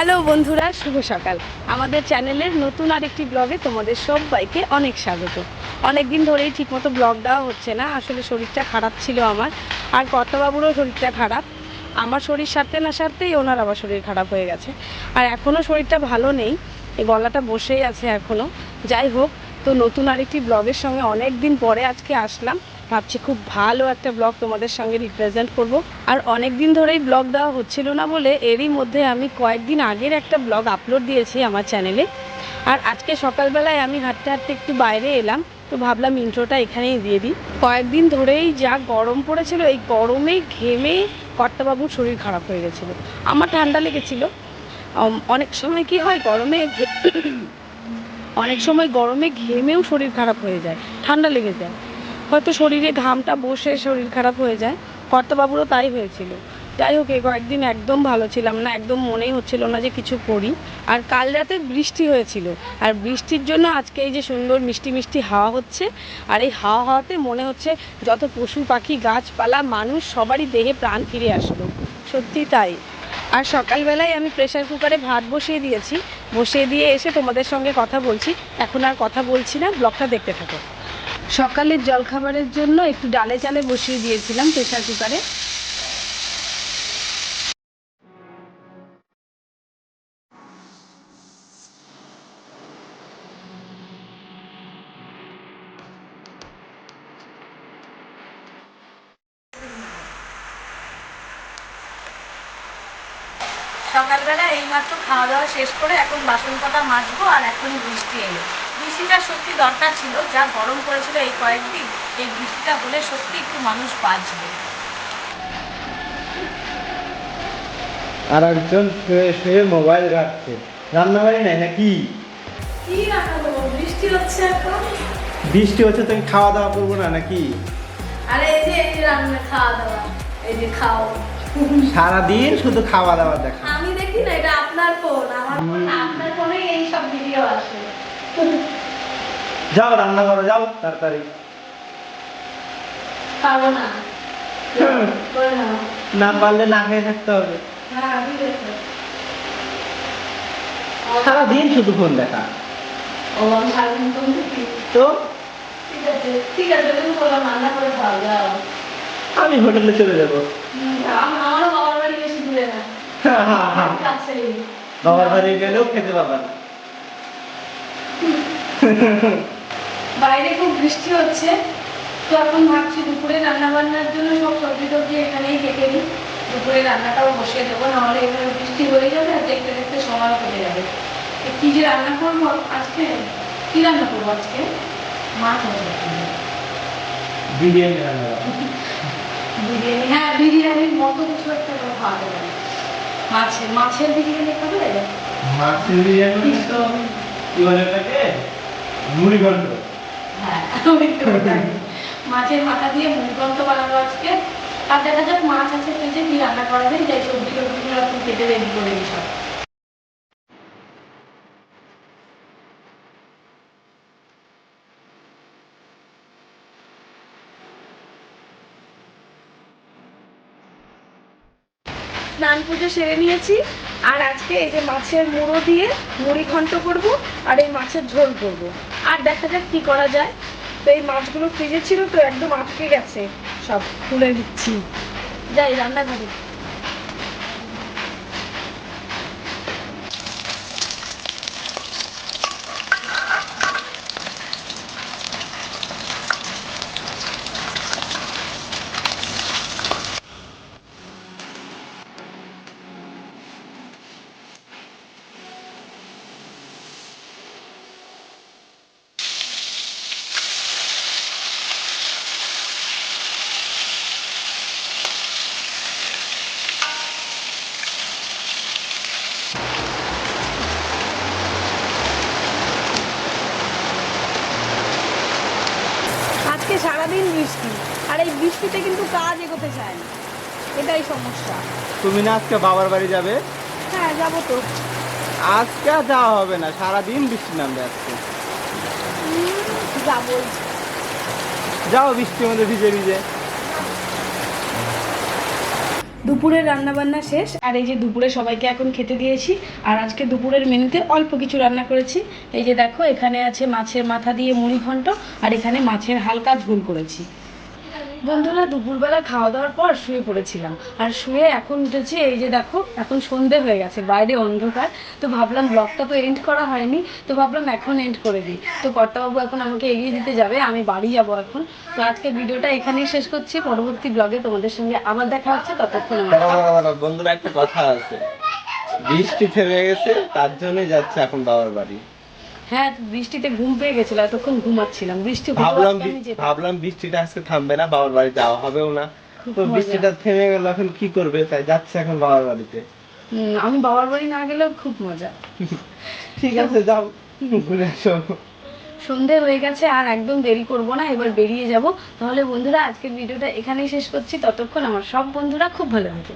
Hello বন্ধুরা, শুভ সকাল। আমাদের চ্যানেলের নতুন আরেকটি ব্লগে তোমাদের সবাইকে অনেক স্বাগত। অনেক দিন ধরেই ঠিকমতো ব্লগ দেওয়া হচ্ছে না, আসলে শরীরটা খারাপ ছিল আমার। আর কর্তাবাবুরও শরীরটা খারাপ। আমার শরীর সারতে না সারতেই ওনার আবার শরীর খারাপ হয়ে গেছে। আর এখনও শরীরটা ভালো নেই, এই গলাটা বসেই আছে এখনও যাই হোক, তো নতুন আরেকটি ব্লগের সঙ্গে অনেক দিন পরে আজকে আসলাম। ভাবছি খুব ভালো একটা ব্লগ তোমাদের সঙ্গে রিপ্রেজেন্ট করব। আর অনেক দিন ধরেই ব্লগ দেওয়া হচ্ছিল না বলে এরই মধ্যে আমি কয়েকদিন আগের একটা ব্লগ আপলোড দিয়েছি আমার চ্যানেলে আর আজকে সকালবেলায় আমি হাঁটতে হাঁটতে একটু বাইরে এলাম, তো ভাবলাম ইন্ট্রোটা এখানেই দিয়ে দিই। কয়েকদিন ধরেই যা গরম পড়েছিল, এই গরমে ঘেমে কর্তাবাবুর শরীর খারাপ হয়ে গেছিল। আমার ঠান্ডা লেগেছিল। অনেক সময় কি হয়, গরমে অনেক সময় গরমে ঘেমেও শরীর খারাপ হয়ে যায়, ঠান্ডা লেগে যায়। হয়তো শরীরে ঘামটা বসে শরীর খারাপ হয়ে যায়। কর্তাবাবুরও তাই হয়েছিল। যাই হোক এই কয়েকদিন একদম ভালো ছিলাম না, একদম মনেই হচ্ছিল না যে কিছু করি। আর কাল রাতে বৃষ্টি হয়েছিল। আর বৃষ্টির জন্য আজকে এই যে সুন্দর মিষ্টি মিষ্টি হাওয়া হচ্ছে, আর এই হাওয়া হাওয়াতে মনে হচ্ছে যত পশু পাখি, গাছপালা, মানুষ, সবারই দেহে প্রাণ ফিরে আসলো। সত্যি তাই। আর সকালবেলায় আমি প্রেশার কুকারে ভাত বসিয়ে দিয়েছি। বসিয়ে দিয়ে এসে তোমাদের সঙ্গে কথা বলছি। এখন আর কথা বলছি না, ব্লগটা দেখতে থাকো। সকালের জলখাবারের জন্য একটু ডালে চালে বসিয়ে দিয়েছিলাম প্রেসার কুকারে। সকালবেলা এইমাত্র খাওয়া দাওয়া শেষ করে এখন বাসন কটা মাজবো আর এখনই বৃষ্টি এলো। বৃষ্টিটা সত্যি দরকার ছিল যা গরম পড়েছিল এই কয়েকদিন। এই বৃষ্টিটা হলে সত্যি একটু মানুষ বাঁচবে। আর একজন শুয়ে শুয়ে মোবাইল ঘাটছে। রান্নাবাড়ি নাই নাকি? কি রান্না করব? বৃষ্টি হচ্ছে এখন? বৃষ্টি হচ্ছে তুমি খাওয়া দাওয়া করব না নাকি? আরে এই যে এই যে রান্না খাওয়া দাওয়া। এই যে খাও। সারাদিন শুধু খাওয়া দাওয়া দেখা। আমি দেখি না এটা আপনার ফোন আমার ফোন আপনার ফোনে এই সব ভিডিও আসে। যাও রান্না করো যাও তাড়াতাড়ি। পারব না। না পারলে না খেয়ে থাকতে হবে। হ্যাঁ সারাদিন শুধু ফোন দেখা। ও সারাদিন ফোন তো? ঠিক আছে ঠিক আছে তুমি বললাম রান্না করে খাও যাও আমি হোটেলে চলে যাব হুম, আম- আমারও বাবার বাড়ি বেশি দূরে না কাছেই বাবার বাড়ি গেলেও খেতে পাবা না। বাইরে খুব বৃষ্টি হচ্ছে তো এখন ভাবছি দুপুরে রান্না বান্নার জন্য সব সবজি টবজি এখানেই কেটে দিই দুপুরে রান্নাটাও বসিয়ে দেবো নাহলে এখানে বৃষ্টি হয়ে যাবে আর দেখতে দেখতে সময় কেটে যাবে। কি যে রান্না করব আজকে? কি রান্না করব আজকে? মাছ বিরিয়ানি রান্না বিরিয়ানি হ্যাঁ বিরিয়ানির মতো কিছু একটা করে খাওয়াতে মাছের মাছের বিরিয়ানি খাবে মাছের বিরিয়ানি তো কি বলে ওটাকে? মুড়ি ঘন্ট। হ্যাঁ। মাছের মাথা দিয়ে মুখগন্ত বানাবো আজকে। আর দেখা যাক মাছ আছে ফ্রিজে কি রান্না করা যায় যাই সবজি টবজিগুলো কেটে রেডি করে দিই সব। স্নান পুজো সেরে নিয়েছি। আর আজকে এই যে মাছের মুড়ো দিয়ে মুড়ি ঘন্ট করব আর এই মাছের ঝোল করব। আর দেখা যাক কি করা যায়। তো এই মাছগুলো ফ্রিজে ছিল, তো একদম আটকে গেছে। সব খুলে দিচ্ছি যাই, রান্নাঘরে। সারাদিন বৃষ্টি আর এই বৃষ্টিতে কিন্তু কাজ এগোতে চায় না। এটাই সমস্যা। তুমি না আজকে বাবার বাড়ি যাবে? হ্যাঁ যাব তো। আজকে আর যাওয়া হবে না সারাদিন বৃষ্টি নামবে আজকে। যাব যাও বৃষ্টির মধ্যে ভিজে ভিজে। দুপুরের রান্না বান্না শেষ। আর এই যে দুপুরে সবাইকে এখন খেতে দিয়েছি, আর আজকে দুপুরের মেনুতে অল্প কিছু রান্না করেছি। এই যে দেখো, এখানে আছে মাছের মাথা দিয়ে মুড়ি ঘন্ট আর এখানে মাছের হালকা ঝোল করেছি। বন্ধুরা, দুপুরবেলা খাওয়া দাওয়ার পর শুয়ে পড়েছিলাম। আর শুয়ে এখন উঠেছি, এই যে দেখো, এখন সন্ধে হয়ে গেছে, বাইরে অন্ধকার। তো ভাবলাম ব্লগটা তো এন্ড করা হয়নি, তো ভাবলাম এখন এন্ড করে দিই। তো কর্তাবাবু এখন আমাকে এগিয়ে দিতে যাবে, আমি বাড়ি যাব এখন। তো আজকে ভিডিওটা এখানেই শেষ করছি, পরবর্তী ব্লগে তোমাদের সঙ্গে আবার দেখা হচ্ছে, ততক্ষণ বন্ধুরা, একটা কথা আছে। বৃষ্টি থেমে গেছে, তার জন্যই যাচ্ছে এখন বাবার বাড়ি। হ্যাঁ বৃষ্টিতে ঘুম পেয়ে গেছিল এতক্ষণ ঘুমাচ্ছিলাম। বৃষ্টি ভাবলাম। ভাবলাম বৃষ্টিটা আজকে থামবে না বাবার বাড়ি যাওয়া হবেও না। তো বৃষ্টিটা থেমে গেল এখন কি করবে? তাই যাচ্ছে এখন বাবার বাড়িতে। আমি বাবার বাড়ি না গেলেও খুব মজা। ঠিক আছে যাও ঘুরে এসো সন্ধে হয়ে গেছে আর একদম দেরি করব না এবার বেরিয়ে যাব। তাহলে বন্ধুরা আজকের ভিডিওটা এখানেই শেষ করছি। ততক্ষণ আমার সব বন্ধুরা খুব ভালো থাকে।